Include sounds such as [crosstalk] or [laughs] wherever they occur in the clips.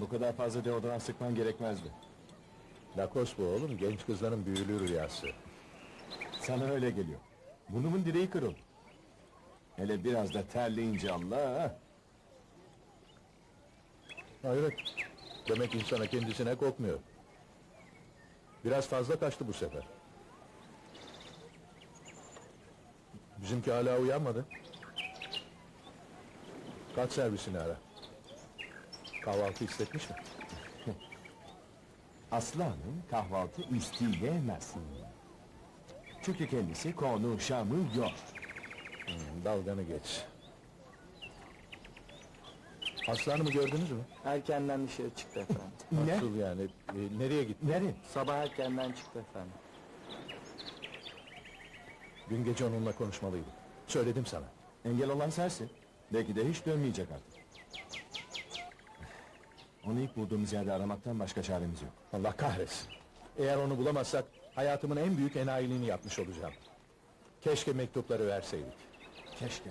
Bu kadar fazla deodorant sıkman gerekmezdi. Lakos bu oğlum, genç kızların büyülü rüyası. Sana öyle geliyor. Burnumun direği kırıldı. Hele biraz da terleyince Allah. Hayret, demek insana kendisine kokmuyor. Biraz fazla kaçtı bu sefer. Bizimki hala uyanmadı. Kaç servisini ara. Kahvaltı istetmiş mi? [laughs] Aslı Hanım kahvaltı isteyemez. Çünkü kendisi konuşamıyor. Hmm, dalganı geç. Aslanımı gördünüz mü? Erkenden dışarı çıktı efendim. [laughs] Ne? Nasıl yani? E, nereye gitti? Nereye? Sabah erkenden çıktı efendim. Dün gece onunla konuşmalıydım. Söyledim sana. Engel olan sensin. Belki de hiç dönmeyecek artık. Onu ilk bulduğumuz yerde aramaktan başka çaremiz yok. Allah kahretsin. Eğer onu bulamazsak hayatımın en büyük enayiliğini yapmış olacağım. Keşke mektupları verseydik. Keşke.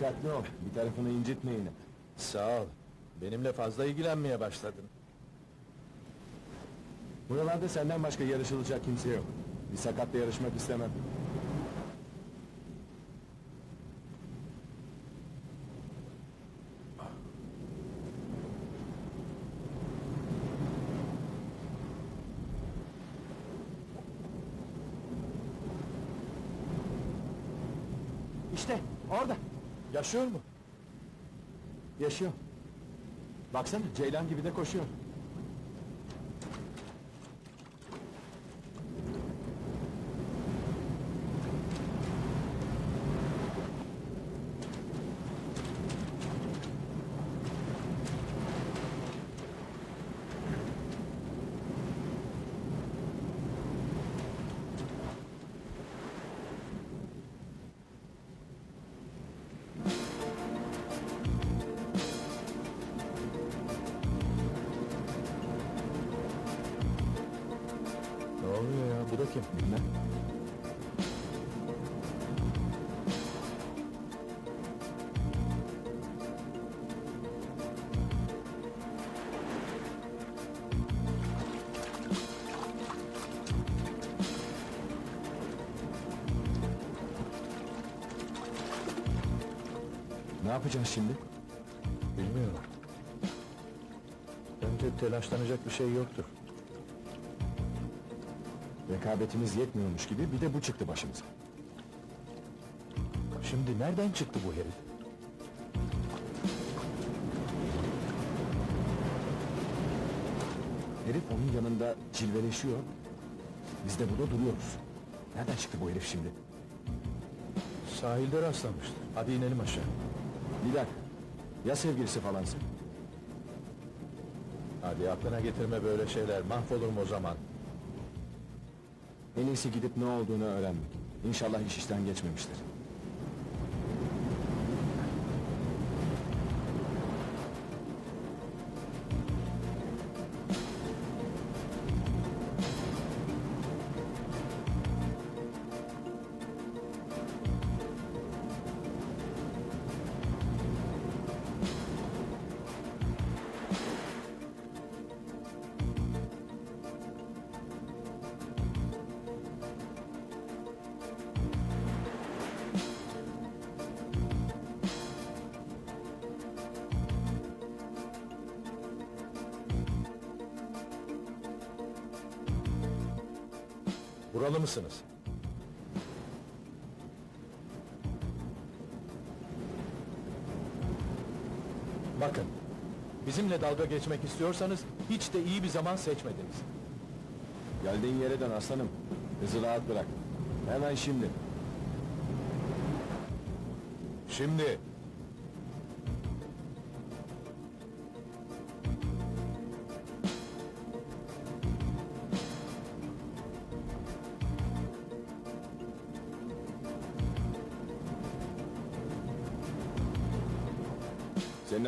Dikkatli ol. Bir tarafını incitme yine. Sağ ol. Benimle fazla ilgilenmeye başladın. Buralarda senden başka yarışılacak kimse yok. Bir sakatla yarışmak istemem. İşte orada. Yaşıyor mu? Yaşıyor. Baksana ceylan gibi de koşuyor. Da kim? Bilmem. Ne yapacağız şimdi? Bilmiyorum. Bence telaşlanacak bir şey yoktur. Rekabetimiz yetmiyormuş gibi bir de bu çıktı başımıza. Şimdi nereden çıktı bu herif? Herif onun yanında cilveleşiyor. Biz de burada duruyoruz. Nereden çıktı bu herif şimdi? Sahilde rastlamıştır. Hadi inelim aşağı. Bir dakika. Ya sevgilisi falansa? Hadi aklına getirme böyle şeyler. Mahvolurum o zaman. En iyisi gidip ne olduğunu öğrenmek. İnşallah iş işten geçmemiştir. Buralı mısınız? Bakın, bizimle dalga geçmek istiyorsanız hiç de iyi bir zaman seçmediniz. Geldiğin yere dön aslanım. Bizi rahat bırak. Hemen şimdi. Şimdi.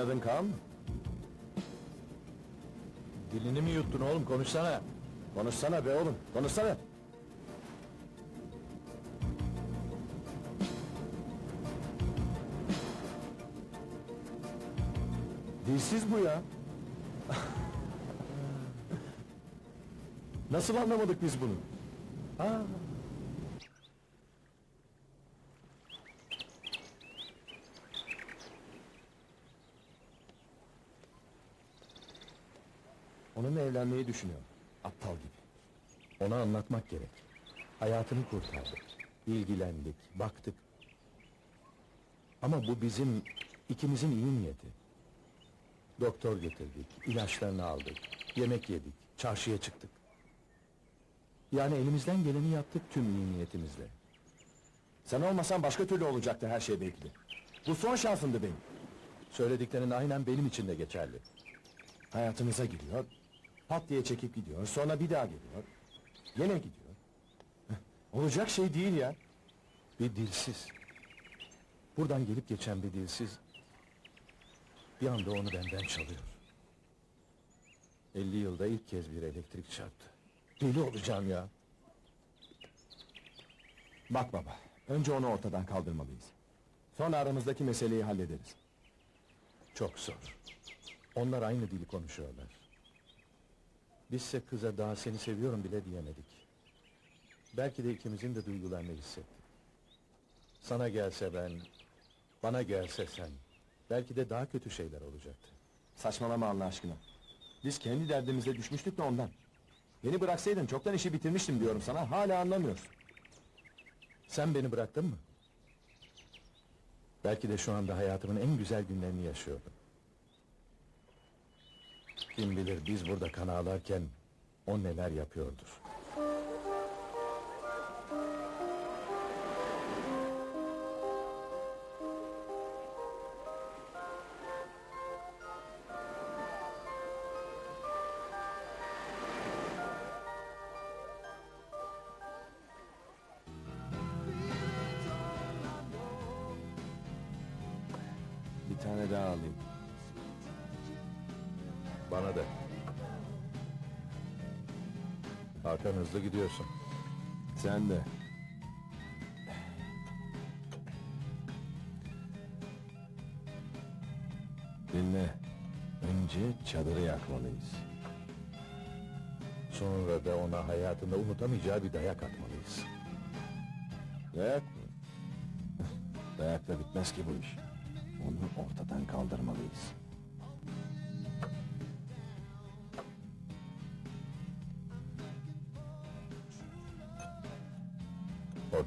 Senin adın Kaan dilini mi yuttun oğlum konuşsana. Konuşsana be oğlum. Konuşsana. Dilsiz bu ya. [laughs] Nasıl anlamadık biz bunu? Ha, Onunla evlenmeyi düşünüyor. Aptal gibi. ona anlatmak gerek. Hayatını kurtardık. ilgilendik, baktık. Ama bu bizim ikimizin iyi niyeti. Doktor getirdik, ilaçlarını aldık, yemek yedik, çarşıya çıktık. Yani elimizden geleni yaptık tüm iyi niyetimizle. Sen olmasan başka türlü olacaktı her şey belki de. Bu son şansımdı benim. Söylediklerin aynen benim için de geçerli. Hayatımıza giriyor, pat diye çekip gidiyor, sonra bir daha geliyor, yine gidiyor. Olacak şey değil ya. Bir dilsiz. Buradan gelip geçen bir dilsiz... ...bir anda onu benden çalıyor. 50 yılda ilk kez bir elektrik çarptı. Deli olacağım ya. Bak baba, önce onu ortadan kaldırmalıyız. Sonra aramızdaki meseleyi hallederiz. Çok zor. Onlar aynı dili konuşuyorlar. Bizse kıza daha seni seviyorum bile diyemedik. Belki de ikimizin de duygularını hissettik. Sana gelse ben, bana gelse sen. Belki de daha kötü şeyler olacaktı. Saçmalama Allah aşkına. Biz kendi derdimize düşmüştük de ondan. Beni bıraksaydın çoktan işi bitirmiştim diyorum sana, hala anlamıyorsun. Sen beni bıraktın mı? Belki de şu anda hayatımın en güzel günlerini yaşıyordum. Kim bilir biz burada kan ağlarken o neler yapıyordur. Bir tane daha alayım. Bana da. Hakan hızlı gidiyorsun. Sen de. Dinle. Önce çadırı yakmalıyız. Sonra da ona hayatında unutamayacağı bir dayak atmalıyız. Dayak mı? [laughs] Dayakla bitmez ki bu iş. Onu ortadan kaldırmalıyız.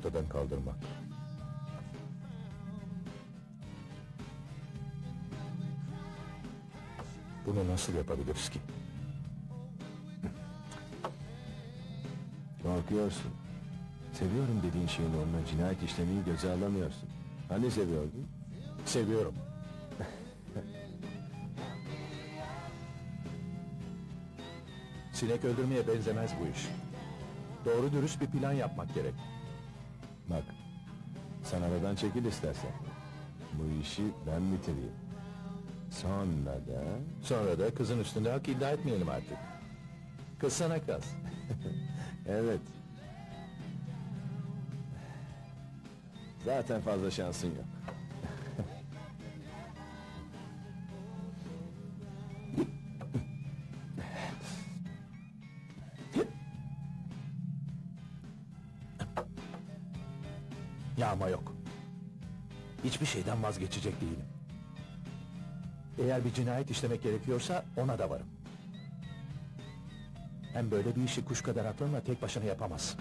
Ortadan kaldırmak. Bunu nasıl yapabiliriz ki? Korkuyorsun. Seviyorum dediğin şeyin onunla cinayet işlemeyi göze alamıyorsun. Hani seviyordun? Seviyorum. [laughs] Sinek öldürmeye benzemez bu iş. Doğru dürüst bir plan yapmak gerek. Bak, sen aradan çekil istersen. Bu işi ben bitireyim. Sonra da... Sonra da kızın üstünde hak iddia etmeyelim artık. Kız sana kaz. [laughs] Evet. Zaten fazla şansın yok. Yağma yok. Hiçbir şeyden vazgeçecek değilim. Eğer bir cinayet işlemek gerekiyorsa ona da varım. Hem böyle bir işi kuş kadar aklınla tek başına yapamazsın.